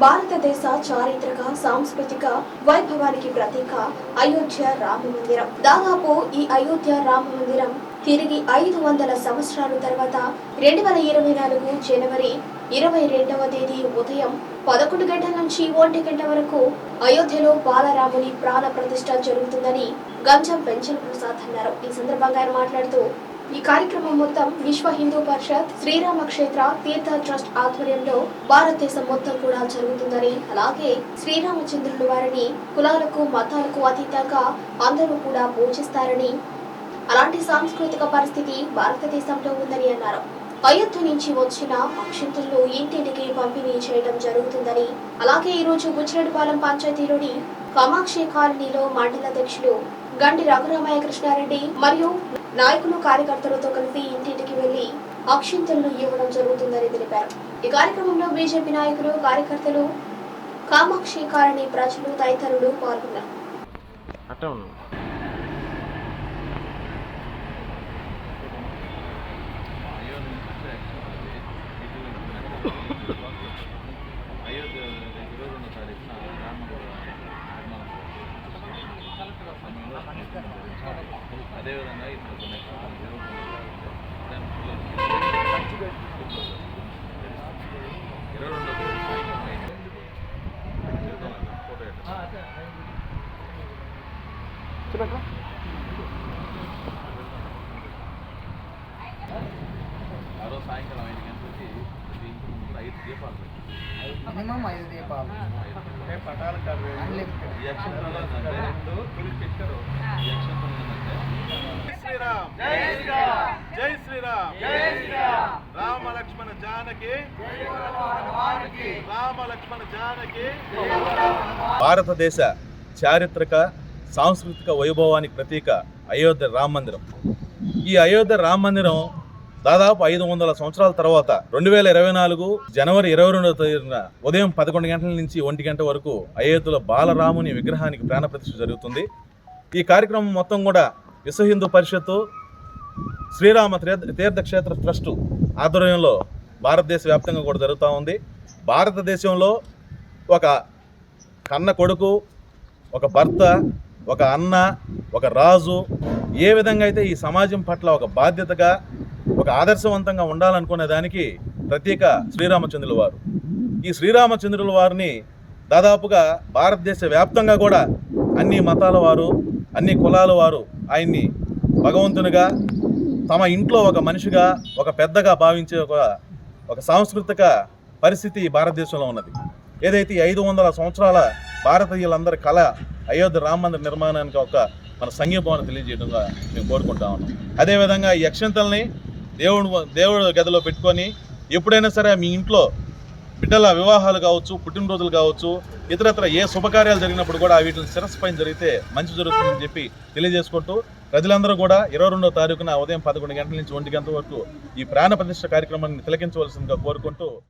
భారతదేశ చారిత్రక సాంస్కృతిక వైభవానికి ప్రతీక అయోధ్య రామ మందిరం. దాదాపు ఈ అయోధ్య రామ మందిరం తిరిగి ఐదు వందల సంవత్సరాల తర్వాత రెండు వేల ఇరవై నాలుగు జనవరి ఇరవై రెండవ తేదీ ఉదయం పదకొండు గంటల నుంచి ఒంటి గంట వరకు అయోధ్యలో బాలరాముని ప్రాణ ప్రతిష్ట జరుగుతుందని గంజం పెంచల్ ప్రసాద్ అన్నారు ఈ సందర్భంగా ఆయన మాట్లాడుతూ ఈ కార్యక్రమం మొత్తం విశ్వ హిందూ పరిషత్ శ్రీరామ క్షేత్ర తీర్థ ట్రస్ట్ ఆధ్వర్యంలో భారతదేశం మొత్తం కూడా జరుగుతుందని అలాగే శ్రీరామచంద్రుల వారిని కులాలకు మతాలకు అతీతంగా అందరూ కూడా పూజిస్తారని అలాంటి సాంస్కృతిక పరిస్థితి భారతదేశంలో ఉందని అన్నారు. అయోధ్య నుంచి వచ్చిన అక్షంతులను ఇంటింటికి పంపిణీ చేయడం జరుగుతుందని అలాగే ఈరోజు రోజు బుచ్చిరెడ్డిపాలెం పంచాయతీలోని కామాక్షి కాలనీలో మండలాధ్యక్షులు గండి రఘురామయ్య కృష్ణారెడ్డి మరియు నాయకులు కార్యకర్తలతో కలిసి ఇంటింటికి వెళ్ళి అక్షింతలను ఇవ్వడం జరుగుతుందని తెలిపారు. ఈ కార్యక్రమంలో బీజేపీ నాయకులు కార్యకర్తలు కామాక్షి కాలనీ ప్రజలు తదితరులు పాల్గొన్నారు. అట్టే ఉన్నాను అయోధ్య ఈరోజు ఉన్న తారీఖున రామ అదేవిధంగా ఇప్పుడు ఇరవై రెండు ఫోటో ఆ రోజు సాయంకాలం ఐదు గంటలకి ఐదు దీపాలు మినిమం ఐదు దీపాలు Unlimited. ఈ అక్షంతలో ఏంటంటే ఈ అక్షంతలో ఏంటంటే శ్రీరామ్ జై శ్రీరామ్ జై శ్రీరామ్ జై శ్రీరామ్ రామ లక్ష్మణ జానకి. రామ లక్ష్మణ జానకి. భారతదేశ చారిత్రక సాంస్కృతిక వైభవానికి ప్రతీక అయోధ్య రామ మందిరం. ఈ అయోధ్య రామ మందిరం దాదాపు ఐదు వందల సంవత్సరాల తర్వాత రెండు వేల ఇరవై నాలుగు జనవరి ఇరవై రెండవ తేదీన ఉదయం పదకొండు గంటల నుంచి ఒంటి గంట వరకు అయోధ్యలో బాలరాముని విగ్రహానికి ప్రాణప్రతిష్ఠ జరుగుతుంది. ఈ కార్యక్రమం మొత్తం కూడా విశ్వ హిందూ పరిషత్తు శ్రీరామ తీర్థక్షేత్ర ట్రస్టు ఆధ్వర్యంలో భారతదేశ వ్యాప్తంగా కూడా జరుగుతూ ఉంది. భారతదేశంలో ఒక కన్న కొడుకు ఒక భర్త ఒక అన్న ఒక రాజు ఏ విధంగా అయితే ఈ సమాజం పట్ల ఒక బాధ్యతగా ఒక ఆదర్శవంతంగా ఉండాలనుకునే దానికి ప్రత్యేక శ్రీరామచంద్రుల వారు. ఈ శ్రీరామచంద్రుల వారిని దాదాపుగా భారతదేశ వ్యాప్తంగా కూడా అన్ని మతాల వారు అన్ని కులాల వారు ఆయన్ని భగవంతునిగా తమ ఇంట్లో ఒక మనిషిగా ఒక పెద్దగా భావించే ఒక ఒక సాంస్కృతిక పరిస్థితి భారతదేశంలో ఉన్నది. ఏదైతే ఐదు వందల సంవత్సరాల భారతీయులందరి కళ అయోధ్య రామ మందిర నిర్మాణానికి ఒక మన సంఘీభావన తెలియజేయడంగా మేము కోరుకుంటా ఉన్నాం. అదేవిధంగా ఈ యక్షంతల్ని దేవుడు దేవుడు గదిలో పెట్టుకొని ఎప్పుడైనా సరే మీ ఇంట్లో బిడ్డల వివాహాలు కావచ్చు పుట్టినరోజులు కావచ్చు ఇతరత్ర ఏ శుభకార్యాలు జరిగినప్పుడు కూడా వీటిని శిరస్సు పైన జరిగితే మంచి జరుగుతుందని చెప్పి తెలియజేసుకుంటూ ప్రజలందరూ కూడా ఇరవై రెండో తారీఖున ఉదయం పదకొండు గంటల నుంచి ఒంటి గంటల వరకు ఈ ప్రాణ ప్రతిష్ట కార్యక్రమాన్ని తిలకించవలసిందిగా కోరుకుంటూ